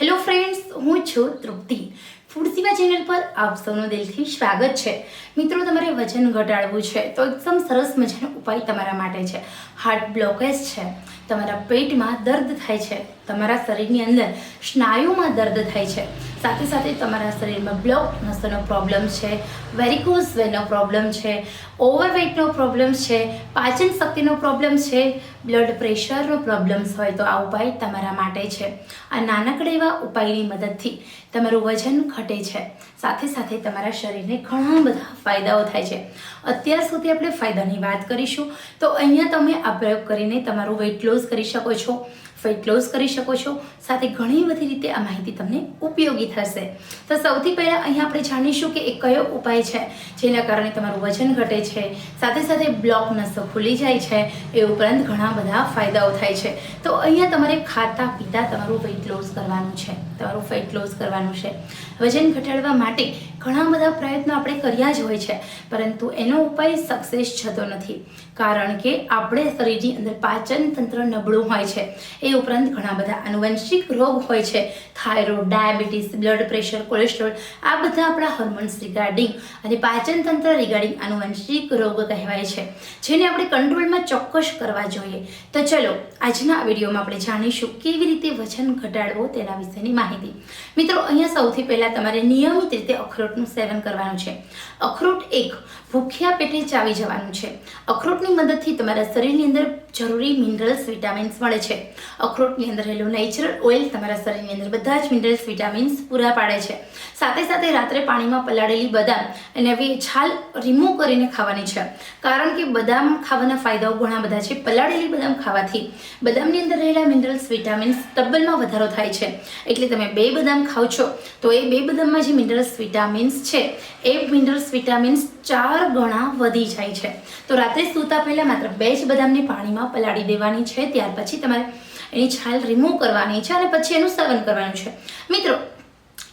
Hello friends હું છું તૃપ્તિ. Food સેવા ચેનલ પર આપ સૌનું દિલથી સ્વાગત છે. મિત્રો, તમારે વજન ઘટાડવું છે તો એકદમ સરસ મજાનો ઉપાય તમારા માટે છે. હાર્ટ બ્લોકેજ છે. તમારા પેટમાં દર્દ થાય છે. તમારા શરીરની અંદર સ્નાયુમાં દર્દ થાય છે. સાથે સાથે તમારા શરીરમાં બ્લોક નસોનો પ્રોબ્લેમ છે વેરિકોઝ વેનો પ્રોબ્લેમ છે ઓવરવેટનો પ્રોબ્લેમ છે, પાચન શક્તિનો પ્રોબ્લેમ છે બ્લડ પ્રેશરનો પ્રોબ્લેમ્સ હોય તો આ ઉપાય તમારા માટે છે. આ નાનકડા એવા ઉપાયની મદદથી તમારું વજન ઘટે છે. સાથે સાથે તમારા શરીરને ઘણા બધા ફાયદાઓ થાય છે. અત્યાર સુધી આપણે ફાયદાની વાત કરીશું. તો અહીંયા તમે આ પ્રયોગ કરીને તમારું વેઇટ લોસ કરી શકો છો. વેઇટ ક્લોઝ કરી શકો છો. સાથે ઘણી બધી રીતે આ માહિતી તમને ઉપયોગી થશે. તો સૌથી પહેલાં અહીંયા આપણે જાણીશું કે એ કયો ઉપાય છે, જેના કારણે તમારું વજન ઘટે છે. સાથે સાથે બ્લોક નસો ખુલી જાય છે, એ ઉપરાંત ઘણા બધા ફાયદાઓ થાય છે. તો અહીંયા તમારે ખાતા પીતા તમારું વેઇટ લોસ કરવાનું છે. તમારું ફેટ લોસ કરવાનું છે. વજન ઘટાડવા માટે ઘણા બધા પ્રયત્નો આપણે કર્યા જ હોય છે, પરંતુ એનો ઉપાય સક્સેસ થતો નથી. કારણ કે આપણે શરીરની અંદર પાચન તંત્ર નબળું હોય છે. એ ઉપરાંત ઘણા બધા આનુવંશિક રોગ હોય છે. Thyroid, diabetes, blood pressure, cholesterol, આ બધા આપણા હોર્મોન્સ રિગાર્ડિંગ અને પાચન તંત્ર રિગાર્ડિંગ આનુવંશિક રોગ કહેવાય છે. જેને આપણે કંટ્રોલમાં ચોક્કસ કરવા જોઈએ. તો ચલો, આજના વિડીયોમાં આપણે જાણીશું કેવી રીતે વજન ઘટાડવો તેના વિશેની માહિતી. મિત્રો, અહીંયા સૌથી પહેલાં તમારે નિયમિત રીતે અખરોટનું સેવન કરવાનું છે. અખરોટ એક ભૂખ્યા પેટે ચાવી જવાનું છે. અખરોટની મદદથી તમારા શરીરની અંદર જરૂરી મિનરલ્સ વિટામિન્સ મળે છે. અખરોટની અંદર રહેલું નેચરલ ઓઇલ તમારા શરીરની અંદર બધા જ મિનરલ્સ વિટામિન્સ પૂરા પાડે છે. સાથે સાથે રાત્રે પાણીમાં પલાળેલી બદામ અને હવે છાલ રિમૂવ કરીને ખાવાની છે. કારણ કે બદામ ખાવાના ફાયદાઓ ઘણા બધા છે. પલાળેલી બદામ ખાવાથી બદામની અંદર રહેલા મિનરલ્સ વિટામિન્સ તબ્બલમાં વધારો થાય છે. એટલે તમે બે બદામ ખાઓ છો, તો એ બે બદામમાં જે મિનરલ્સ વિટામિન્સ છે, એ મિનરલ્સ વિટામિન્સ ચાર ગણા વધી જાય છે. તો રાત્રે સૂતા પહેલાં માત્ર બે જ બદામને પાણીમાં પલાળી દેવાની છે. ત્યાર પછી તમારે એની છાલ રિમૂવ કરવાની છે અને પછી એનું સેવન કરવાનું છે. મિત્રો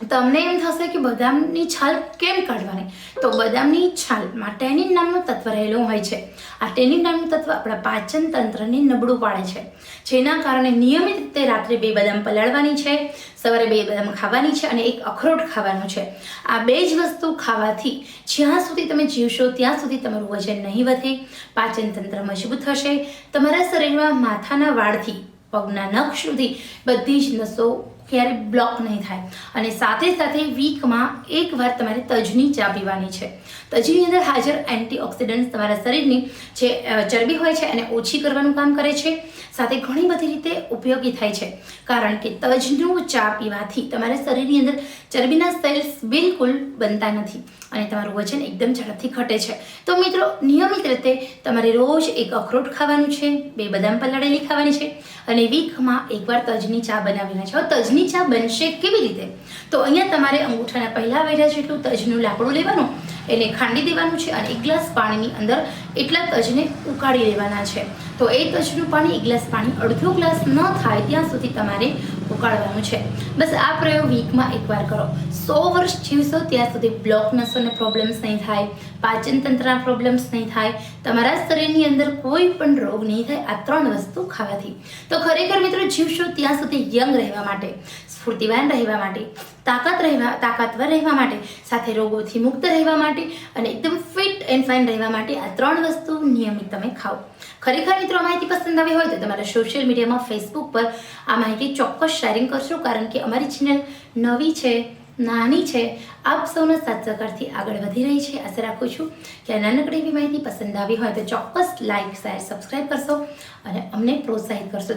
તમને એમ થશે કે બદામની છાલ કેમ કાઢવાની? તો બદામની છાલમાં ટેનિન નામનું તત્વ રહેલું હોય છે. આ ટેનિન નામનું તત્વ આપણા પાચન તંત્રને નબળું પાડે છે. જેના કારણે નિયમિત રીતે રાત્રે બે બદામ પલાળવાની છે, સવારે બે બદામ ખાવાની છે અને એક અખરોટ ખાવાનું છે. આ બે જ વસ્તુ ખાવાથી જ્યાં સુધી તમે જીવશો, ત્યાં સુધી તમારું વજન નહીં વધે, પાચન તંત્ર મજબૂત થશે તમારા શરીરમાં માથાના વાળથી પગના નખ સુધી બધી જ નસો ક્યારે બ્લોક નહીં થાય. અને સાથે સાથે વીકમાં એકવાર તમારે તજની ચા પીવાની છે. તજની અંદર હાજર એન્ટીઓક્સિડન્ટ્સ તમારા શરીરની જે ચરબી હોય છે એને ઓછી કરવાનું કામ કરે છે. સાથે ઘણી બધી રીતે ઉપયોગી થાય છે. કારણ કે તજનું ચા પીવાથી તમારા શરીરની અંદર ચરબીના સેલ્સ બિલકુલ બનતા નથી અને તમારું વજન એકદમ ઝડપથી ઘટે છે. તો મિત્રો, નિયમિત રીતે તમારે રોજ એક અખરોટ ખાવાનું છે, બે બદામ પલાળેલી ખાવાની છે અને વીકમાં એકવાર તજની ચા બનાવીને છે તજની ચા બનશે કેવી રીતે? તો અહીંયા તમારે અંગૂઠાના પહેલા વેઢા જેટલું તજનું લાકડું લેવાનું, એને ખાંડી દેવાનું છે અને એક ગ્લાસ પાણીની અંદર એટલા તજને ઉકાળી લેવાના છે. તો એ તજનું પાણી, એક ગ્લાસ પાણી અડધો ગ્લાસ ન થાય ત્યાં સુધી તમારે ઉકાળવાનું છે. બસ આ પ્રયોગ વીકમાં એકવાર કરો. સો વર્ષ જીવશો ત્યાં સુધી બ્લોક નસોને પ્રોબ્લેમ્સ નહીં થાય. પાચન તંત્રના પ્રોબ્લેમ્સ નહીં થાય. તમારા શરીરની અંદર કોઈ પણ રોગ નહીં થાય. આ ત્રણ વસ્તુ ખાવાથી. તો ખરેખર મિત્રો, જીવશો ત્યાં સુધી યંગ રહેવા માટે, સ્ફૂર્તિવાન રહેવા માટે. તાકાત રહેવા, તાકાતવર રહેવા માટે, સાથે રોગોથી મુક્ત રહેવા માટે અને એકદમ ફિટ એન્ડ ફાઇન રહેવા માટે આ ત્રણ વસ્તુ નિયમિત તમે ખાઓ. ખરેખર મિત્રો, આ માહિતી પસંદ આવી હોય તો તમારા સોશિયલ મીડિયામાં ફેસબુક પર આ માહિતી ચોક્કસ શેરિંગ કરશો, કારણ કે અમારી ચેનલ નવી છે, નાની છે, આપ સૌના સાથ સહકારથી આગળ વધી રહી છે. આશા રાખું છું કે આ નાનકડી એવી માહિતી પસંદ આવી હોય તો ચોક્કસ લાઇક શેર સબસ્ક્રાઈબ કરશો અને અમને પ્રોત્સાહિત કરશો.